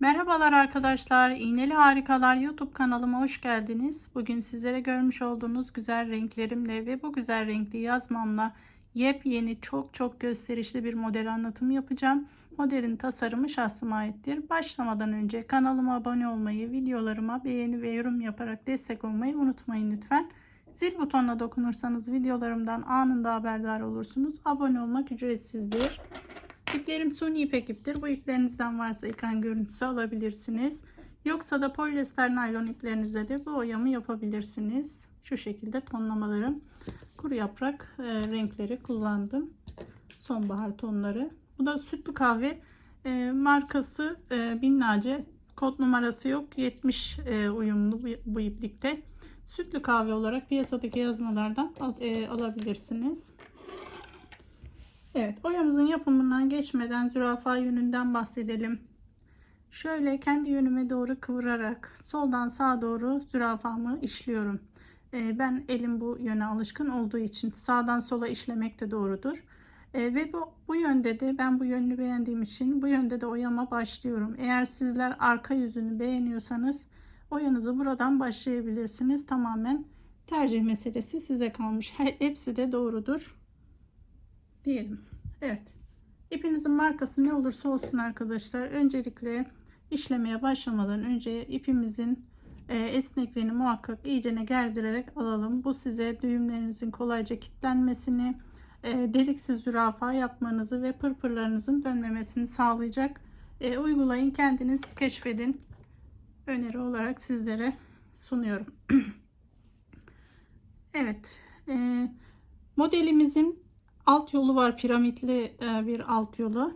Merhabalar arkadaşlar. İğneli Harikalar YouTube kanalıma hoş geldiniz. Bugün sizlere görmüş olduğunuz güzel renklerimle ve bu güzel renkli yazmamla yepyeni çok çok gösterişli bir model anlatımı yapacağım. Modelin tasarımı şahsıma aittir. Başlamadan önce kanalıma abone olmayı, videolarıma beğeni ve yorum yaparak destek olmayı unutmayın lütfen. Zil butonuna dokunursanız videolarımdan anında haberdar olursunuz. Abone olmak ücretsizdir. İplerim suni ipek iptir. Bu iplerinizden varsa ekran görüntüsü alabilirsiniz. Yoksa da polyester naylon iplerinize de bu oyamı yapabilirsiniz. Şu şekilde tonlamalarım. Kuru yaprak e, renkleri kullandım. Sonbahar tonları. Bu da sütlü kahve e, markası e, Binnace. Kod numarası yok. 70 e, uyumlu bu, bu iplikte. Sütlü kahve olarak piyasadaki yazmalardan al, e, alabilirsiniz. Evet oyamızın yapımından geçmeden zürafa yönünden bahsedelim. Şöyle kendi yönüme doğru kıvırarak soldan sağa doğru zürafamı işliyorum. Ee, ben elim bu yöne alışkın olduğu için sağdan sola işlemek de doğrudur. Ee, ve bu, bu yönde de ben bu yönünü beğendiğim için bu yönde de oyama başlıyorum. Eğer sizler arka yüzünü beğeniyorsanız oyanızı buradan başlayabilirsiniz. Tamamen tercih meselesi size kalmış. Hepsi de doğrudur diyelim. Evet. İpinizin markası ne olursa olsun arkadaşlar. Öncelikle işlemeye başlamadan önce ipimizin e, esnekliğini muhakkak iyicene gerdirerek alalım. Bu size düğümlerinizin kolayca kilitlenmesini, e, deliksiz zürafa yapmanızı ve pırpırlarınızın dönmemesini sağlayacak. E, uygulayın kendiniz keşfedin. Öneri olarak sizlere sunuyorum. evet. Modelimizin alt yolu var piramitli e, bir alt yolu.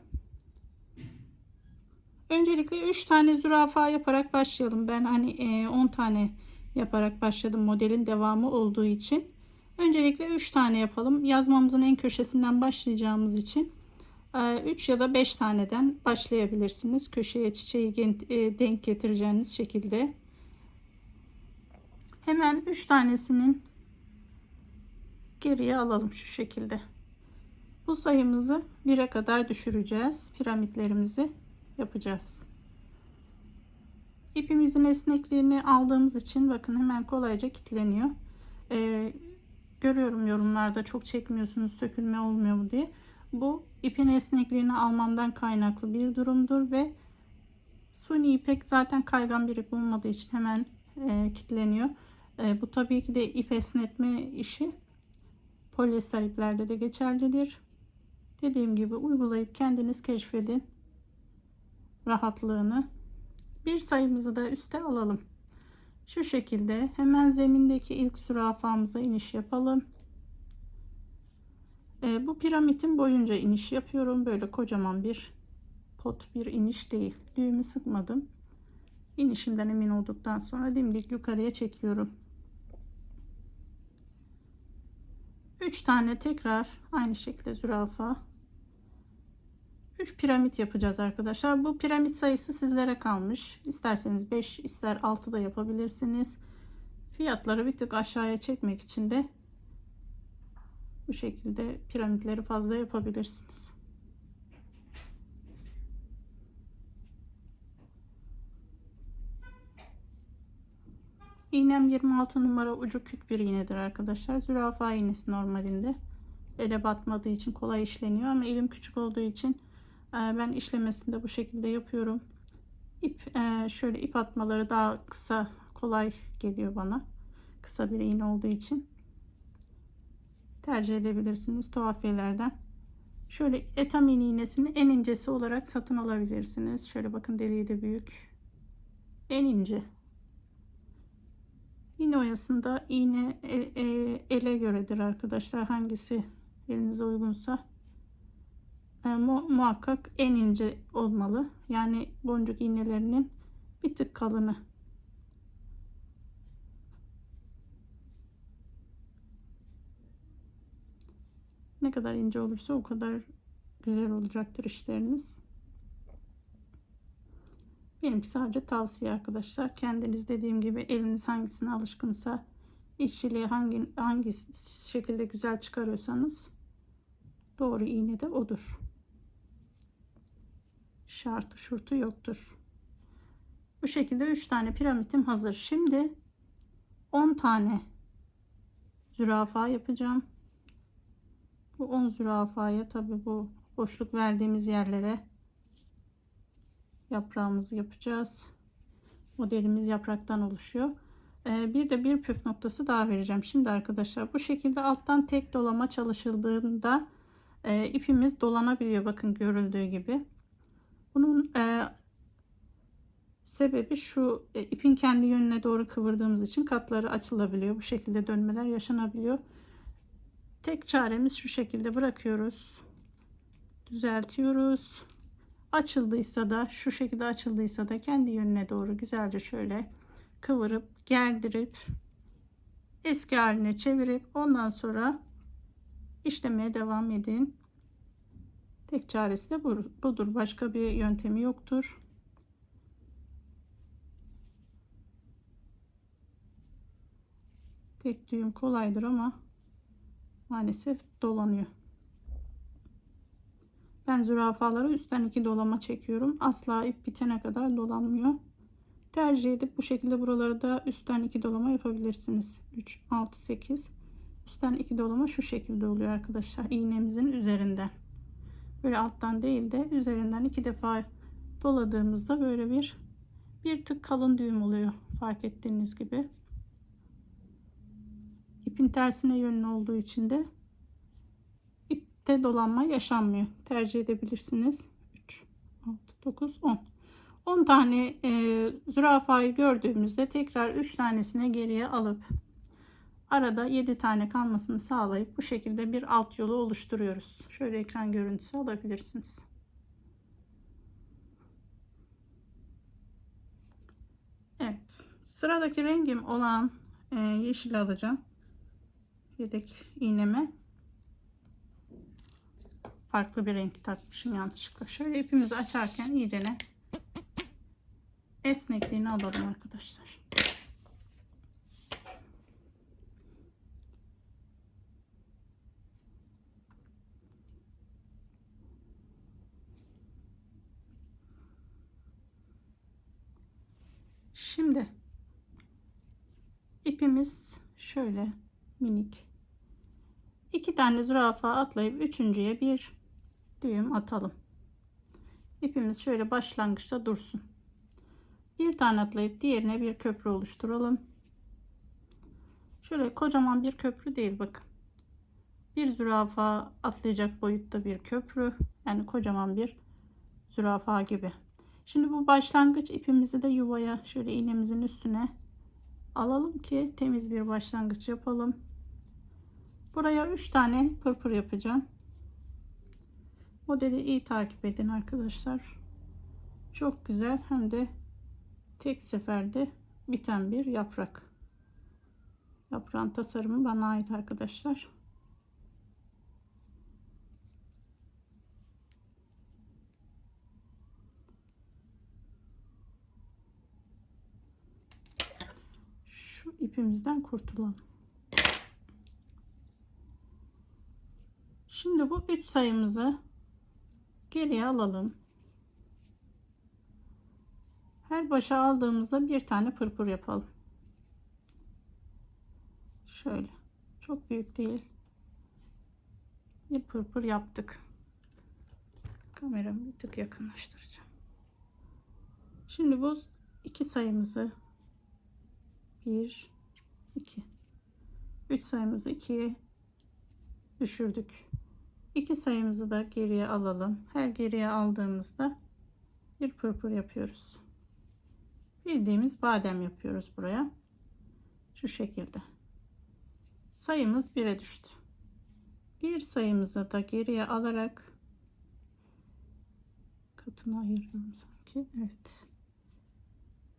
Öncelikle 3 tane zürafa yaparak başlayalım. Ben hani 10 tane yaparak başladım modelin devamı olduğu için. Öncelikle 3 tane yapalım. Yazmamızın en köşesinden başlayacağımız için 3 ya da 5 taneden başlayabilirsiniz. Köşeye çiçeği e, denk getireceğiniz şekilde. Hemen 3 tanesinin geriye alalım şu şekilde. Bu sayımızı 1'e kadar düşüreceğiz. Piramitlerimizi yapacağız. İpimizin esnekliğini aldığımız için bakın hemen kolayca kilitleniyor. Ee, görüyorum yorumlarda çok çekmiyorsunuz sökülme olmuyor mu diye. Bu ipin esnekliğini almamdan kaynaklı bir durumdur ve suni ipek zaten kaygan bir ip olmadığı için hemen e, kilitleniyor. E, bu tabii ki de ip esnetme işi polyester iplerde de geçerlidir. Dediğim gibi uygulayıp kendiniz keşfedin rahatlığını. Bir sayımızı da üste alalım. Şu şekilde hemen zemindeki ilk zürafamıza iniş yapalım. E, bu piramidin boyunca iniş yapıyorum. Böyle kocaman bir pot bir iniş değil. Düğümü sıkmadım. İnişimden emin olduktan sonra dimdik yukarıya çekiyorum. 3 tane tekrar aynı şekilde zürafa 3 piramit yapacağız arkadaşlar. Bu piramit sayısı sizlere kalmış. İsterseniz 5 ister 6 da yapabilirsiniz. Fiyatları bir tık aşağıya çekmek için de bu şekilde piramitleri fazla yapabilirsiniz. İğnem 26 numara ucu küt bir iğnedir arkadaşlar. Zürafa iğnesi normalinde. Ele batmadığı için kolay işleniyor ama elim küçük olduğu için ben işlemesini de bu şekilde yapıyorum. İp e, şöyle ip atmaları daha kısa kolay geliyor bana. Kısa bir iğne olduğu için tercih edebilirsiniz tuhafiyelerden. Şöyle etamin iğnesini en incesi olarak satın alabilirsiniz. Şöyle bakın deliği de büyük. En ince. İğne oyasında iğne e, e, ele göredir arkadaşlar. Hangisi elinize uygunsa muhakkak en ince olmalı. Yani boncuk iğnelerinin bir tık kalını. Ne kadar ince olursa o kadar güzel olacaktır işleriniz. Benimki sadece tavsiye arkadaşlar. Kendiniz dediğim gibi eliniz hangisine alışkınsa işçiliği hangi, hangi şekilde güzel çıkarıyorsanız doğru iğne de odur şartı şurtu yoktur. Bu şekilde 3 tane piramitim hazır. Şimdi 10 tane zürafa yapacağım. Bu 10 zürafaya tabi bu boşluk verdiğimiz yerlere yaprağımızı yapacağız. Modelimiz yapraktan oluşuyor. Ee, bir de bir püf noktası daha vereceğim. Şimdi arkadaşlar bu şekilde alttan tek dolama çalışıldığında e, ipimiz dolanabiliyor. Bakın görüldüğü gibi. Bunun e, sebebi şu e, ipin kendi yönüne doğru kıvırdığımız için katları açılabiliyor. Bu şekilde dönmeler yaşanabiliyor. Tek çaremiz şu şekilde bırakıyoruz. Düzeltiyoruz. Açıldıysa da şu şekilde açıldıysa da kendi yönüne doğru güzelce şöyle kıvırıp gerdirip eski haline çevirip ondan sonra işlemeye devam edin. Tek çaresi de budur. Başka bir yöntemi yoktur. Tek düğüm kolaydır ama maalesef dolanıyor. Ben zürafaları üstten iki dolama çekiyorum. Asla ip bitene kadar dolanmıyor. Tercih edip bu şekilde buraları da üstten iki dolama yapabilirsiniz. 3, 6, 8. Üstten iki dolama şu şekilde oluyor arkadaşlar. İğnemizin üzerinden. Böyle alttan değil de üzerinden iki defa doladığımızda böyle bir bir tık kalın düğüm oluyor. Fark ettiğiniz gibi. İpin tersine yönlü olduğu için de ipte dolanma yaşanmıyor. Tercih edebilirsiniz. 3, 6, 9, 10. 10 tane e, zürafayı gördüğümüzde tekrar 3 tanesine geriye alıp arada 7 tane kalmasını sağlayıp bu şekilde bir alt yolu oluşturuyoruz. Şöyle ekran görüntüsü alabilirsiniz. Evet. Sıradaki rengim olan e, yeşil alacağım. Yedek iğneme farklı bir renk takmışım yanlışlıkla. Şöyle ipimizi açarken iyicene esnekliğini alalım arkadaşlar. Şimdi ipimiz şöyle minik iki tane zürafa atlayıp üçüncüye bir düğüm atalım. İpimiz şöyle başlangıçta dursun. Bir tane atlayıp diğerine bir köprü oluşturalım. Şöyle kocaman bir köprü değil bakın. Bir zürafa atlayacak boyutta bir köprü. Yani kocaman bir zürafa gibi. Şimdi bu başlangıç ipimizi de yuvaya şöyle iğnemizin üstüne alalım ki temiz bir başlangıç yapalım. Buraya 3 tane pırpır yapacağım. Modeli iyi takip edin arkadaşlar. Çok güzel hem de tek seferde biten bir yaprak. Yaprağın tasarımı bana ait arkadaşlar. Şu ipimizden kurtulalım. Şimdi bu 3 sayımızı geriye alalım. Her başa aldığımızda bir tane pırpır yapalım. Şöyle. Çok büyük değil. Bir pırpır yaptık. Kameramı bir tık yakınlaştıracağım. Şimdi bu iki sayımızı 1 2 3 sayımızı 2'ye düşürdük. İki sayımızı da geriye alalım. Her geriye aldığımızda bir pırpır yapıyoruz. Bildiğimiz badem yapıyoruz buraya. Şu şekilde. Sayımız 1'e düştü. Bir sayımızı da geriye alarak katını ayırdım sanki. Evet.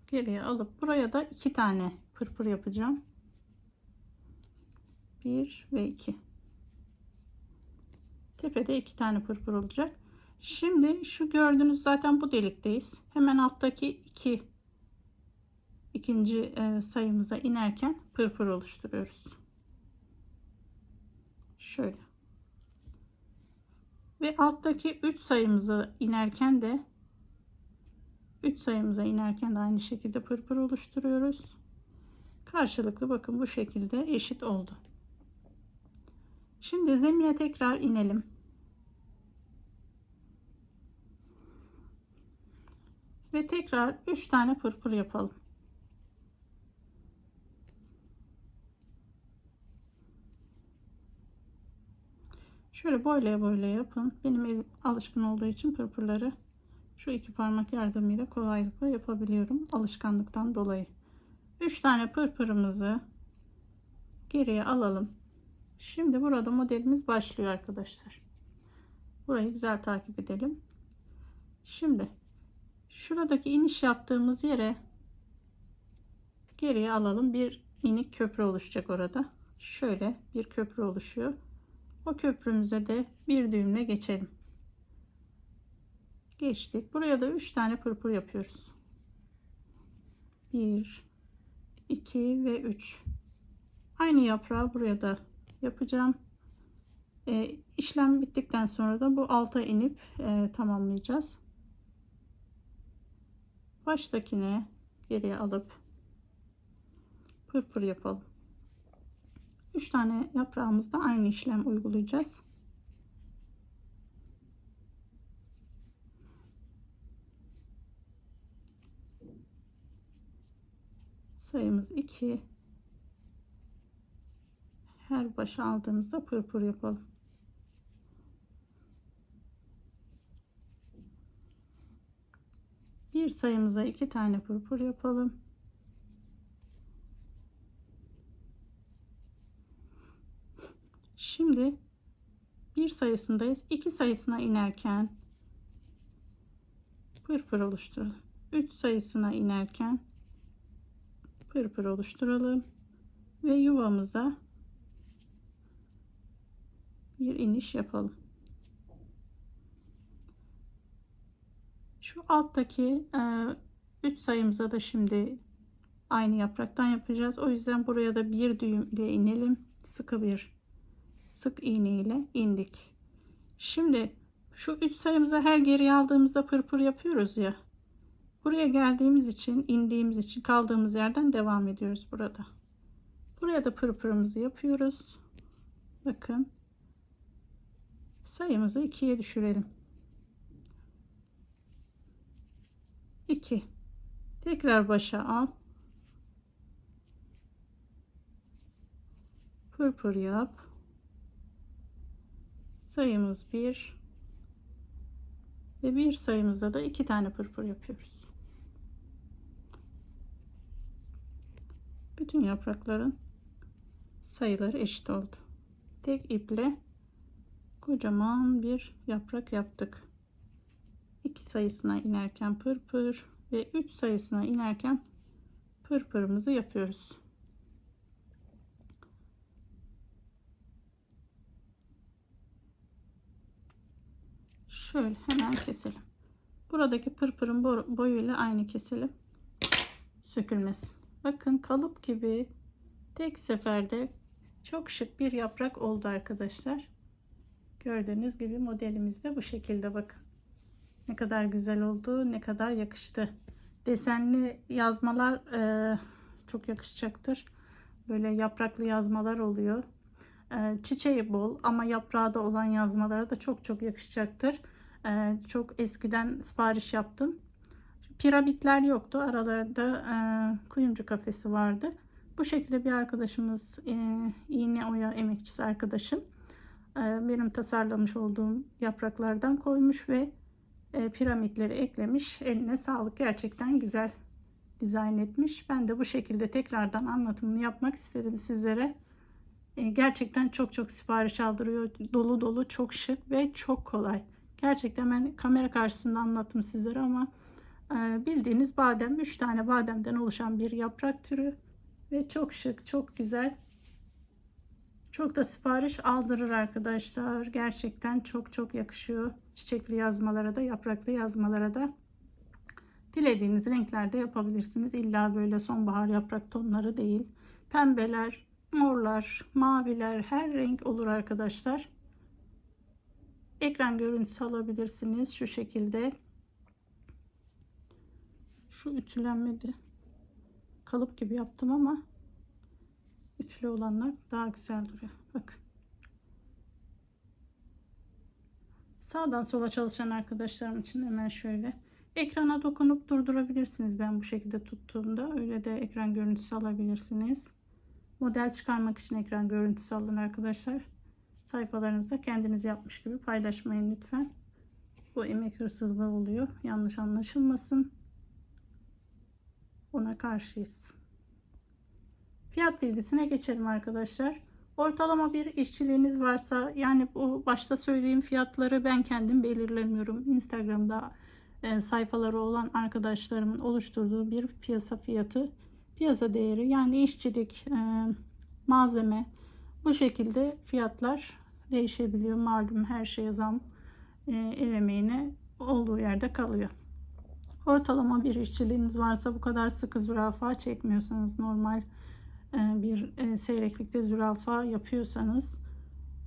Geriye alıp buraya da iki tane pırpır yapacağım. 1 ve 2. Tepede iki tane pırpır olacak. Şimdi şu gördüğünüz zaten bu delikteyiz. Hemen alttaki iki ikinci e, sayımıza inerken pırpır oluşturuyoruz. Şöyle. Ve alttaki 3 sayımızı inerken de 3 sayımıza inerken de aynı şekilde pırpır oluşturuyoruz. Karşılıklı bakın bu şekilde eşit oldu. Şimdi zemine tekrar inelim. Ve tekrar 3 tane pırpır yapalım. Şöyle boylaya boylaya yapın. Benim elim alışkın olduğu için pırpırları şu iki parmak yardımıyla kolaylıkla yapabiliyorum. Alışkanlıktan dolayı. 3 tane pırpırımızı geriye alalım. Şimdi burada modelimiz başlıyor arkadaşlar. Burayı güzel takip edelim. Şimdi şuradaki iniş yaptığımız yere geriye alalım. Bir minik köprü oluşacak orada. Şöyle bir köprü oluşuyor. O köprümüze de bir düğümle geçelim. Geçtik. Buraya da 3 tane pırpır yapıyoruz. 1 2 ve 3. Aynı yaprağı buraya da yapacağım. E, işlem bittikten sonra da bu alta inip e, tamamlayacağız. Baştakine geriye alıp pırpır yapalım. 3 tane yaprağımızda aynı işlem uygulayacağız. Sayımız 2. Her başa aldığımızda pırpır yapalım. Bir sayımıza iki tane pırpır yapalım. Şimdi bir sayısındayız. iki sayısına inerken pırpır oluşturalım. 3 sayısına inerken pırpır oluşturalım ve yuvamıza bir iniş yapalım. Şu alttaki 3 sayımıza da şimdi aynı yapraktan yapacağız. O yüzden buraya da bir düğüm ile inelim. Sıkı bir sık iğne ile indik. Şimdi şu 3 sayımıza her geri aldığımızda pırpır yapıyoruz ya. Buraya geldiğimiz için, indiğimiz için kaldığımız yerden devam ediyoruz burada. Buraya da pırpırımızı yapıyoruz. Bakın. Sayımızı 2'ye düşürelim. 2. Tekrar başa al. Pırpır yap. Sayımız 1 ve bir sayımızda da iki tane pırpır yapıyoruz. Bütün yaprakların sayıları eşit oldu. Tek iple kocaman bir yaprak yaptık. 2 sayısına inerken pırpır ve 3 sayısına inerken pırpırımızı yapıyoruz. Şöyle hemen keselim. Buradaki pırpırın boyuyla aynı keselim. Sökülmesin. Bakın kalıp gibi tek seferde çok şık bir yaprak oldu arkadaşlar. Gördüğünüz gibi modelimiz de bu şekilde bakın. Ne kadar güzel oldu, ne kadar yakıştı. Desenli yazmalar e, çok yakışacaktır. Böyle yapraklı yazmalar oluyor. E, çiçeği bol ama yaprağı da olan yazmalara da çok çok yakışacaktır. E, çok eskiden sipariş yaptım. Piramitler yoktu. Aralarda e, kuyumcu kafesi vardı. Bu şekilde bir arkadaşımız e, iğne oya emekçisi arkadaşım benim tasarlamış olduğum yapraklardan koymuş ve e, piramitleri eklemiş. Eline sağlık. Gerçekten güzel dizayn etmiş. Ben de bu şekilde tekrardan anlatımını yapmak istedim sizlere. E, gerçekten çok çok sipariş aldırıyor. Dolu dolu çok şık ve çok kolay. Gerçekten ben kamera karşısında anlattım sizlere ama e, bildiğiniz badem 3 tane bademden oluşan bir yaprak türü ve çok şık çok güzel çok da sipariş aldırır arkadaşlar. Gerçekten çok çok yakışıyor. Çiçekli yazmalara da yapraklı yazmalara da. Dilediğiniz renklerde yapabilirsiniz. İlla böyle sonbahar yaprak tonları değil. Pembeler morlar maviler her renk olur arkadaşlar. Ekran görüntüsü alabilirsiniz şu şekilde. Şu ütülenmedi. Kalıp gibi yaptım ama ütülü olanlar daha güzel duruyor. Bakın. Sağdan sola çalışan arkadaşlarım için hemen şöyle ekrana dokunup durdurabilirsiniz. Ben bu şekilde tuttuğumda öyle de ekran görüntüsü alabilirsiniz. Model çıkarmak için ekran görüntüsü alın arkadaşlar. Sayfalarınızda kendiniz yapmış gibi paylaşmayın lütfen. Bu emek hırsızlığı oluyor. Yanlış anlaşılmasın. Ona karşıyız. Fiyat bilgisine geçelim arkadaşlar. Ortalama bir işçiliğiniz varsa yani bu başta söylediğim fiyatları ben kendim belirlemiyorum. Instagram'da e, sayfaları olan arkadaşlarımın oluşturduğu bir piyasa fiyatı, piyasa değeri yani işçilik, e, malzeme bu şekilde fiyatlar değişebiliyor. Malum her şeye zam e, el emeğine olduğu yerde kalıyor. Ortalama bir işçiliğiniz varsa bu kadar sıkı zürafa çekmiyorsanız normal bir e, seyreklikte zürafa yapıyorsanız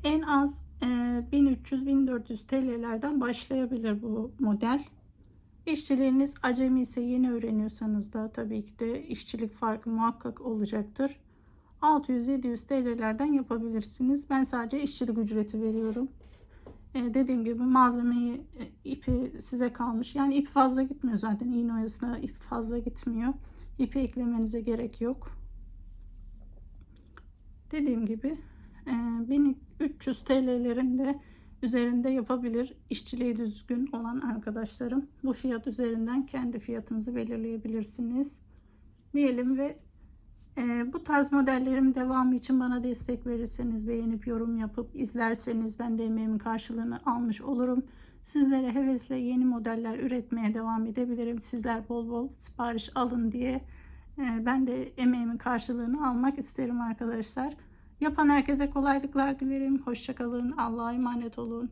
en az e, 1300-1400 TL'lerden başlayabilir bu model. İşçileriniz acemi ise yeni öğreniyorsanız da tabii ki de işçilik farkı muhakkak olacaktır. 600-700 TL'lerden yapabilirsiniz. Ben sadece işçilik ücreti veriyorum. Ee, dediğim gibi malzemeyi e, ipi size kalmış. Yani ip fazla gitmiyor zaten. İğne oyasına ip fazla gitmiyor. İpi eklemenize gerek yok. Dediğim gibi e, 1300 TL'lerin de üzerinde yapabilir işçiliği düzgün olan arkadaşlarım. Bu fiyat üzerinden kendi fiyatınızı belirleyebilirsiniz. Diyelim ve e, bu tarz modellerin devamı için bana destek verirseniz, beğenip yorum yapıp izlerseniz ben de emeğimin karşılığını almış olurum. Sizlere hevesle yeni modeller üretmeye devam edebilirim. Sizler bol bol sipariş alın diye e, ben de emeğimin karşılığını almak isterim arkadaşlar. Yapan herkese kolaylıklar dilerim. Hoşçakalın. Allah'a emanet olun.